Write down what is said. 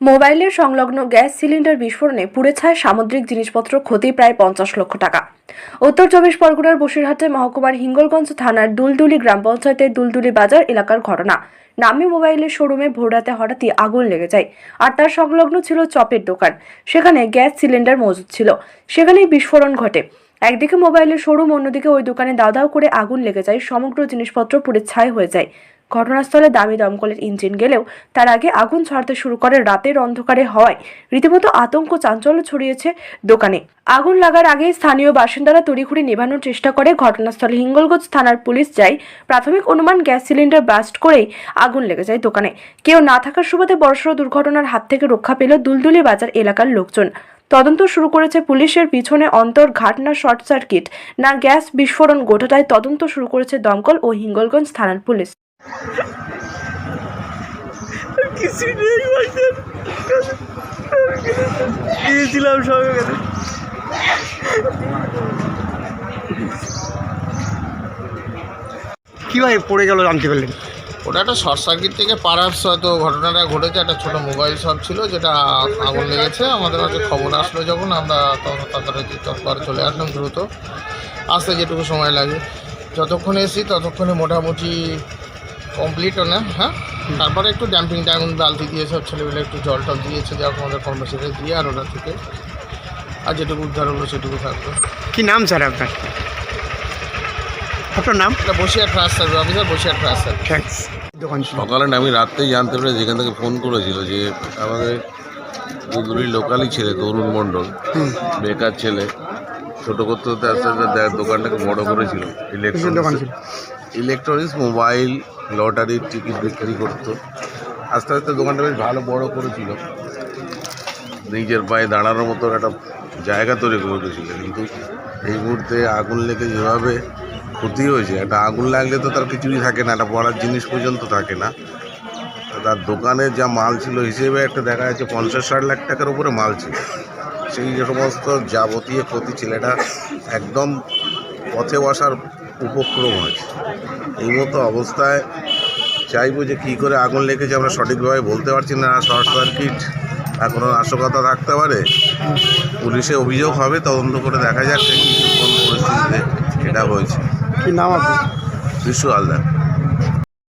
মোবাইলের সংলগ্ন gas cylinder বিস্ফোরণে পুড়ে ছায় সামুদ্রিক জিনিসপত্র ক্ষতি প্রায় পঞ্চাশ লক্ষ টাকা। উত্তর চব্বিশ পরগনার বসিরহাটে মহকুমার হিঙ্গলগঞ্জ থানার দুলদুলি গ্রাম পঞ্চায়েতের দুলদুলি বাজার এলাকার ঘটনা। নামি মোবাইলের শোরুমে ভোররাতে হঠাৎই আগুন লেগে যায় আর তার সংলগ্ন ছিল চপের দোকান, সেখানে গ্যাস সিলিন্ডার মজুদ ছিল। সেখানেই বিস্ফোরণ ঘটে। একদিকে মোবাইলের শোরুম, অন্যদিকে ওই দোকানে দাও দাও করে আগুন লেগে যায়, সমগ্র জিনিসপত্র পুড়ে ছাই হয়ে যায়। ঘটনাস্থলে দামি দমকলের ইঞ্জিন গেলেও তার আগে আগুন ছাড়তে শুরু করে, রাতের অন্ধকারে হওয়ায়। রীতিমতো আতঙ্ক চাঞ্চল্য ছড়িয়েছে দোকানে। আগুন লাগার আগে স্থানীয় বাসিন্দারা তড়িঘড়ি নেভানোর চেষ্টা করে। ঘটনাস্থলে হিঙ্গলগঞ্জ থানার পুলিশ যায়। প্রাথমিক অনুমান গ্যাস সিলিন্ডার ব্লাস্ট করেই আগুন লেগে যায় দোকানে। কেউ না থাকার সুবাদে বড়সড় দুর্ঘটনার হাত থেকে রক্ষা পেল দুলদুলি বাজার এলাকার লোকজন। তদন্ত শুরু করেছে পুলিশের পিছনে অন্তর ঘাট না শর্ট সার্কিট। না গ্যাস বিস্ফোরণ গোটাটায় তদন্ত শুরু করেছে দমকল ও হিঙ্গলগঞ্জ থানার পুলিশ। কিছু নেই কীভাবে পড়ে গেল জানতে পারলেন? ওটা একটা শর্ট সার্কিট থেকে পারাপস হয়তো ঘটনাটা ঘটেছে একটা ছোটো মোবাইল শপ ছিল যেটা আগুন লেগেছে। আমাদের কাছে খবর আসলো যখন আমরা তখন তাড়াতাড়ি তৎপর চলে আসলাম দ্রুত। আসতে যেটুকু সময় লাগে। যতক্ষণ এসি ততক্ষণে মোটামুটি কমপ্লিট না হ্যাঁ? তারপরে একটু ড্যাম্পিং টাইম বালতি দিয়ে সব ছেলেমেলে একটু জল টল দিয়েছে যা আমাদের কর্মচারী দিয়ে আর ওটা থেকে। আর যেটুকু উদ্ধার হলো সেটুকু থাকবে কী নাম স্যার আপনার? আপনার নাম? এটা বসিয়ার ট্রান্স সার্ভিস অফিসার বসিয়ার ট্রান্স সার্ভিস থ্যাংকস দোকান ছিল সকালে আমি রাত্রেই জানতে পেরে যেখান থেকে ফোন করেছিল যে আমাদের দুদুরির লোকালই ছেলে তরুণ মণ্ডল বেকার ছেলে ছোটো করতে করতে আস্তে আস্তে দোকানটাকে বড় করেছিল। দোকান ইলেকট্রনিক্স মোবাইল লটারির টিকিট বিক্রি করতো। আস্তে আস্তে দোকানটা বেশ ভালো বড় করেছিল। নিজের পায়ে দাঁড়ানোর মতো একটা জায়গা তৈরি করে উঠেছিল কিন্তু এই মুহূর্তে আগুন লেগে যেভাবে ক্ষতি হয়েছে, একটা আগুন লাগলে তো তার কিছুই থাকে না, একটা পড়ার জিনিস পর্যন্ত থাকে না। তার দোকানে যা মাল ছিল, হিসেবে একটা দেখা যাচ্ছে পঞ্চাশ ষাট লাখ টাকার উপরে মাল ছিল। সেই যে সমস্ত যাবতীয় ক্ষতি ছেলেটা একদম পথে বসার উপক্রম হয়েছে এই মতো অবস্থায় চাইব যে কী করে আগুন লেগেছে আমরা সঠিকভাবে বলতে পারছি না। শর্ট সার্কিট আর কোনো নাশকতা থাকতে পারে। পুলিশে অভিযোগ হবে তদন্ত করে দেখা যাচ্ছে কোন পরিস্থিতিতে এটা হয়েছে। কি নাম আপনার? বিশ্ব হালদার।